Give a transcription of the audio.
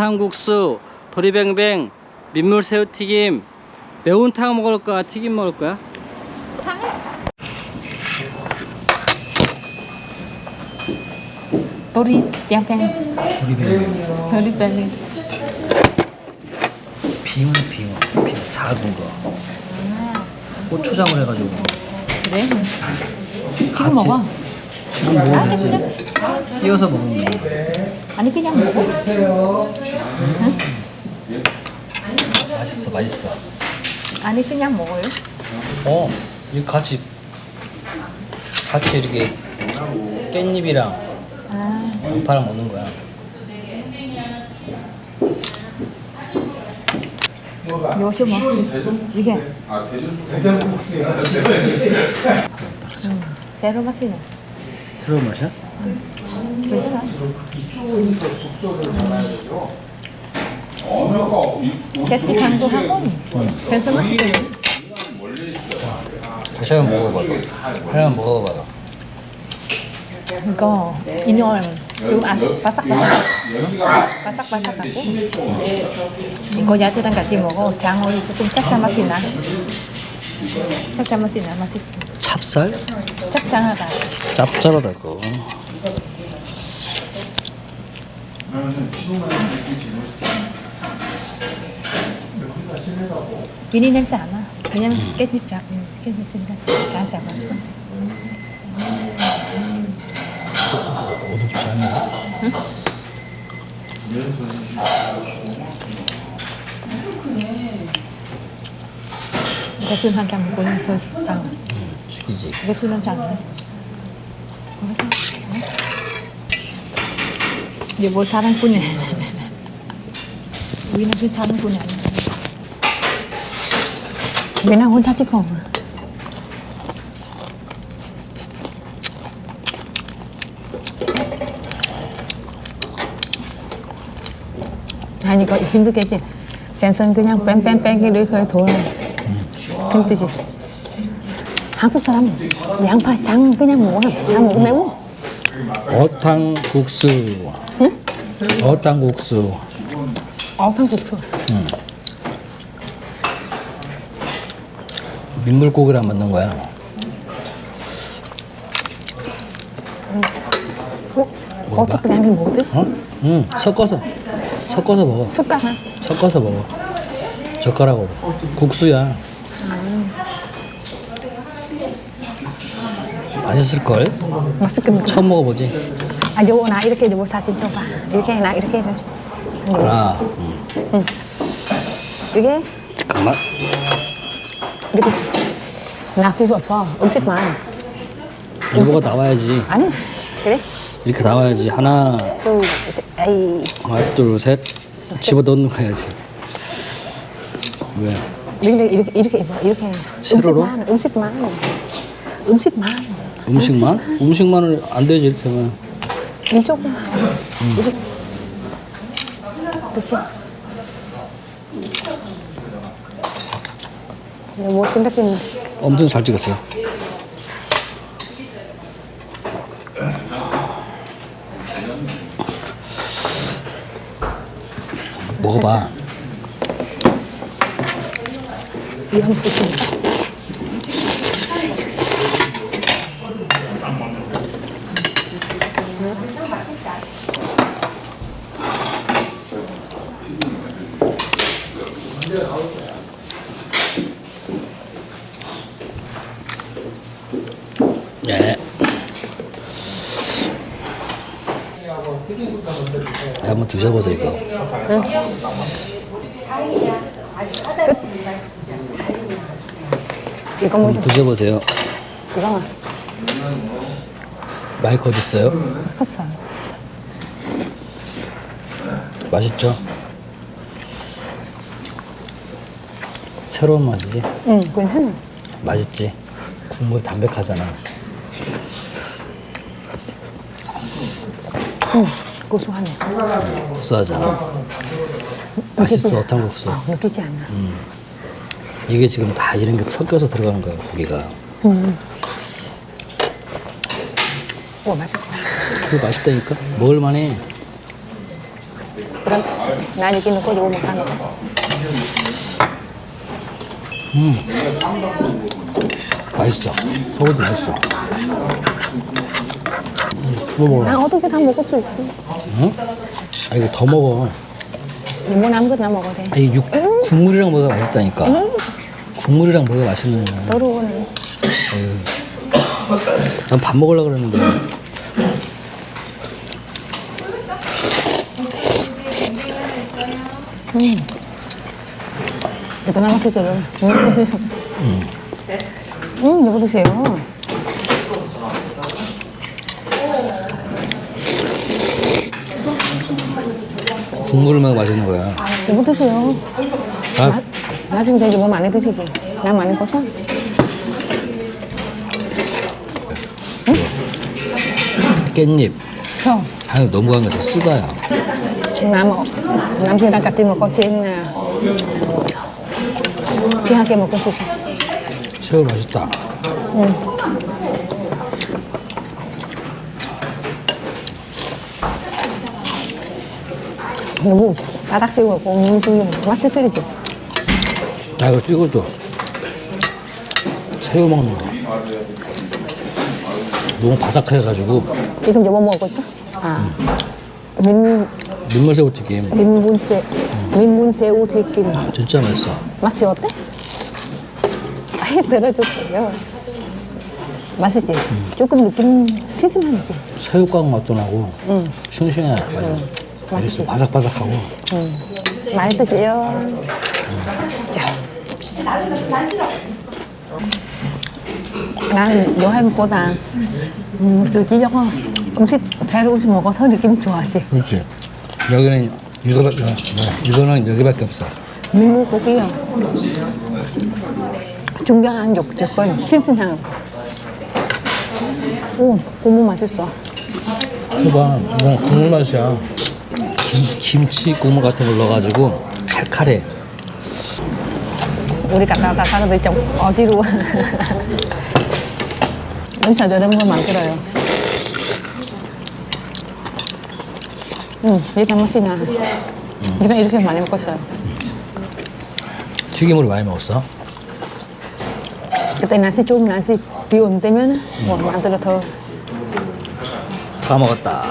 탕국수, 도리뱅뱅, 민물새우튀김, 매운탕 먹을 거야? 튀김 먹을 거야? 도리 땡땡. 도리뱅뱅 도리 땡땡. 빙어 빙어 빙어 작은 거. 고추장을 해가지고. 그래? 같이 지금 먹어. 지금 아 먹으면 그냥 띄어서 먹으면 돼. 아니 그냥 먹어. 맛있어 맛있어. 아니 그냥 먹어요. 어 이거 같이 같이 이렇게 깻잎이랑 아 양파랑 먹는 거야. 요새 뭐 이게. 음, 새로 맛이네. 새로운 맛이야? 괜찮아. 깨끗한도 하고 센스 맛이 다시 한번 먹어봐봐. 한번 먹어봐봐 이거 인얼 좀 아, 바삭바삭 바삭바삭하고 이거 야채랑 같이 먹어 장어리 조금 짭짤 맛이 나 짭짤 맛이 나 맛있어 찹쌀? 짭짤하다 짭짤하다고 미니 냄새 안 나. 왜냐면 깻잎 잡, 음, 깻잎 있으니까 잘 잡았어. 오독장이야? 이거 술 한잔 먹고 더 식당. 죽이지 이거 술 한잔 뭐 사랑꾼이야. 우리는 그 사랑꾼이 아니야. 맨날 혼자 찍어. 하니까 힘들겠지. 생선 그냥 뺑뺑뺑 이렇게 돌아. 힘들지. 한국 사람 양파 장 그냥 먹어. 다 먹어 매워. 어탕 국수 어탕 국수 어탕국수. 민물고기랑 만든 거야 어? 어떻게 그냥 먹어도? 어? 응 섞어서 섞어서 먹어 숟가락. 섞어서 먹어 젓가락으로 국수야 맛있을 걸? 맛있게 먹어. 처음 먹어보지 아, 요거 나 이렇게 요거 사진 줘봐. 이렇게 나 이렇게 해줘. 하나 응. 이게 잠깐만 이렇게 나 필요 없어. 음식만. 이거가 나와야지 아니 그래? 이렇게 나와야지 하나 둘, 셋. 하나 둘셋 집어 넣는 거야지 왜? 이렇게 이렇게 이렇게. 이렇게. 세로로? 음식만, 음식만. 음식만. 음식만? 음식만을 안 되지 이렇게 하면 이쪽만. 이렇게. 그렇지? 뭐 생각했는데. 엄청 잘 찍었어요 먹어봐 이런 소식. 네. 네, 한번 드셔보세요 이거 이거 뭐 한번 드셔보세요 이거 마이크 어디 있어요? 컸어. 맛있죠? 새로운 맛이지? 응, 괜찮아. 맛있지? 국물이 담백하잖아. 음, 고소하네. 구수하잖아. 맛있어 어탕국수. 느끼지 않아. 이게 지금 다 이런 게 섞여서 들어가는 거야 고기가. 오, 맛있어. 그거 맛있다니까. 먹을만해. 그럼 나 이렇게 넣고 이거 먹는 거. 맛있어. 소고기 맛있어. 음, 그거 먹어. 나 어떻게 다 먹을 수 있어? 응? 아 이거 더 먹어. 뭐 아무거나 먹어도 돼. 아, 이 육, 국물이랑 먹어야 맛있다니까. 국물이랑 먹어야 맛있는 거야. 더러워네. 난 밥 먹으려고 그랬는데. 음, 드세요. 음, 이거 드세요. 국물을 먹어야 맛있는 거야. 이거 드세요. 아, 나 지금 되게 뭐 많이 드시지? 나 많이 커서? 깻잎. 저, 향이 너무 강해서 쓰다야. 남, 남친이랑 같이 먹고 지금 귀하게 먹고 싶어. 새우 맛있다. 너무 바닥새우하고 음식이 맛이 틀리지? 아, 이거 찍어줘. 새우 먹는 거. 너무 바삭해가지고 지금 저거 먹고 있어? 아, 민, 민물새우 튀김 민분새, 민분새우 튀김. 진짜 맛있어. 맛이 어때? 아예 들어줬어요. 맛있지? 조금 느낌, 시즌한 느낌. 새우깡 맛도 나고 응, 싱싱해. 맛있어. 바삭바삭하고. 응. 많이 드세요. 자. 난 여행보다 음, 그 지역 음식 새로운 음식 먹어서 느낌 좋아하지. 그렇지. 여기는 이거밖에 어, 이거는 여기밖에 없어. 민물고기요. 중요한 조건 신선함. 오, 고무 맛있어. 해봐. 이건 국물 맛이야. 김, 김치 국물 같은 걸 넣어가지고 칼칼해. 우리 갔다 왔다 사람들 좀 어디로 엄청 저런 걸 만들어요. 응, 이게 맛이 나. 우리가 이렇게 많이 먹었어요. 튀김으로 많이 먹었어. 그때 날씨 좀 날씨 비 오는 때면 뭐 만들어 더 다 먹었다.